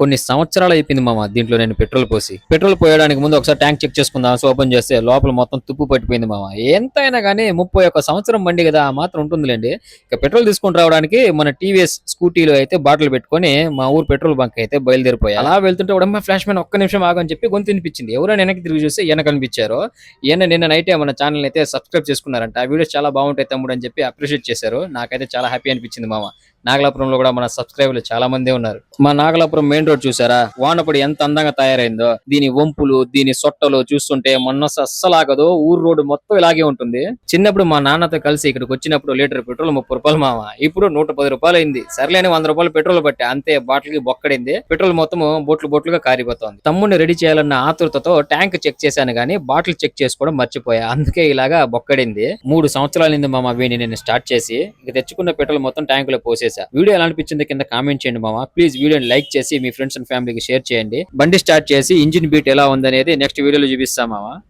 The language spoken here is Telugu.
కొన్ని సంవత్సరాలు అయిపోయింది మామ దీంట్లో నేను పెట్రోల్ పోసి. పెట్రోల్ పోయడానికి ముందు ఒకసారి ట్యాంక్ చెక్ చేసుకుందాం. ఓపెన్ చేస్తే లోపల మొత్తం తుప్పు పట్టిపోయింది మామ. ఎంతైనా కానీ ముప్పై ఒక్క సంవత్సరం బండి కదా ఆ మాత్రం ఉంటుందిలేండి. ఇక పెట్రోల్ తీసుకొని రావడానికి మన టీవీఎస్ స్కూటీలో అయితే బాటిల్ పెట్టుకొని మా ఊరు పెట్రోల్ బంక్ అయితే బయలుదేరిపోయి అలా వెళ్తుంటే ఉడమ్మ మా ఫ్లాష్ మ్యాన్ ఒక్క నిమిషం ఆగని చెప్పి గొంతు వినిపించింది. ఎవరైనా వెనక్కి తిరిగి చూస్తే ఈయన కనిపించారు. ఈయన నిన్న నైట్ మన ఛానల్ అయితే సబ్స్క్రైబ్ చేసుకున్నారంట. ఆ వీడియోస్ చాలా బాగుంటాయి తమ్ముడు అని చెప్పి అప్రిషియేట్ చేశారు. నాకైతే చాలా హ్యాపీ అనిపించింది మామ. నాగలాపురంలో కూడా మన సబ్స్క్రైబర్లు చాలా మంది ఉన్నారు. మా నాగలాపురం మెయిన్ రోడ్ చూసారా? వానపడి ఎంత అందంగా తయారైందో. దీని వంపులు దీని సొట్టలు చూస్తుంటే మనసు అస్సలాగదు. ఊరు రోడ్డు మొత్తం ఇలాగే ఉంటుంది. చిన్నప్పుడు మా నాన్నతో కలిసి ఇక్కడికి వచ్చినప్పుడు లీటర్ పెట్రోల్ ముప్పై రూపాయలు మామ ఇప్పుడు నూట పది రూపాయలు అయింది సర్లేని వంద రూపాయలు పెట్రోల్ పట్టి. అంతే బాటిల్కి బొక్కడింది. పెట్రోల్ మొత్తం బొట్లు బొట్లుగా కారిపోతుంది. తమ్ముడిని రెడీ చేయాలన్న ఆతృతతో ట్యాంక్ చెక్ చేశాను గానీ బాటిల్ చెక్ చేసుకోవడం మర్చిపోయా. అందుకే ఇలాగా బొక్కడింది. మూడు సంవత్సరాలైంది మామ వీడిని నేను స్టార్ట్ చేసి. ఇక తెచ్చుకున్న పెట్రోల్ మొత్తం ట్యాంక్లో చేశా. వీడియో ఎలా అనిపించింది కింద కామెంట్ చేయండి మామ. ప్లీజ్ వీడియోని లైక్ చేసి మీ ఫ్రెండ్స్ అండ్ ఫ్యామిలీకి షేర్ చేయండి. బండి స్టార్ట్ చేసి ఇంజిన్ బీట్ ఎలా ఉందనేది నెక్స్ట్ వీడియోలో చూపిస్తాం మామ.